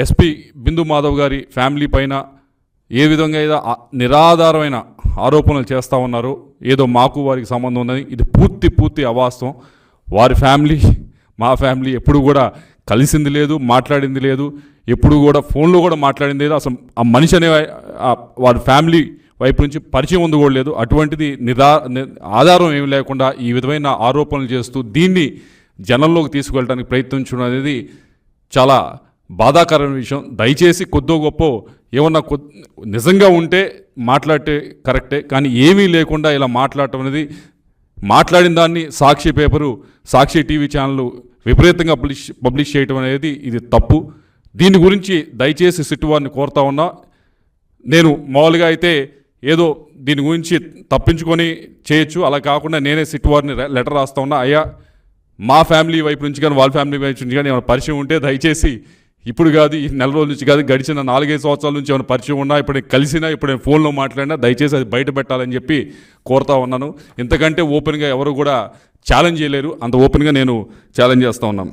SP బిందు మాధవ్ గారి family పైన ఏ విధంగా ఏదో నిరాధారమైన ఆరోపణలు చేస్తూ ఉన్నారు ఏదో మాకు వారికి సంబంధం ఉన్నది ఇది పూర్తి పూర్తి అవాస్తవం. వారి ఫ్యామిలీ మా ఫ్యామిలీ ఎప్పుడు కూడా కలిసింది లేదు మాట్లాడింది లేదు ఎప్పుడు కూడా ఫోన్లో కూడా మాట్లాడింది లేదు. అసలు ఆ మనిషి అనే వారి ఫ్యామిలీ వైపు నుంచి పరిచయం ఉంది కూడా లేదు. అటువంటిది నిరా ని- ఆధారం ఏమి లేకుండా ఈ విధమైన ఆరోపణలు చేస్తూ దీన్ని జనంలోకి తీసుకువెళ్ళడానికి ప్రయత్నించడం అనేది చాలా బాధాకరమైన విషయం. దయచేసి కొద్దో గొప్ప ఏమన్నా కొ నిజంగా ఉంటే మాట్లాడితే కరెక్టే కానీ ఏమీ లేకుండా ఇలా మాట్లాడటం అనేది మాట్లాడిన దాన్ని సాక్షి పేపరు సాక్షి టీవీ ఛానళ్ళు విపరీతంగా పబ్లిష్ పబ్లిష్ చేయటం అనేది ఇది తప్పు. దీని గురించి దయచేసి సిట్టు వారిని కోరుతా ఉన్నా నేను మామూలుగా అయితే ఏదో దీని గురించి తప్పించుకొని చేయొచ్చు. అలా కాకుండా నేనే సిట్టువారిని లెటర్ రాస్తా ఉన్నా అయ్యా మా ఫ్యామిలీ వైపు నుంచి కానీ వాళ్ళ ఫ్యామిలీ వైపు నుంచి కానీ ఏమైనా పరిచయం ఉంటే దయచేసి ఇప్పుడు కాదు ఈ నెల రోజుల నుంచి కాదు గడిచిన నాలుగైదు సంవత్సరాల నుంచి ఏమైనా పరిచయం ఉన్నా ఇప్పుడు నేను కలిసినా ఇప్పుడు నేను ఫోన్లో మాట్లాడినా దయచేసి అది బయట పెట్టాలని చెప్పి కోరుతా ఉన్నాను. ఇంతకంటే ఓపెన్గా ఎవరు కూడా ఛాలెంజ్ చేయలేరు. అంత ఓపెన్గా నేను ఛాలెంజ్ చేస్తూ ఉన్నాను.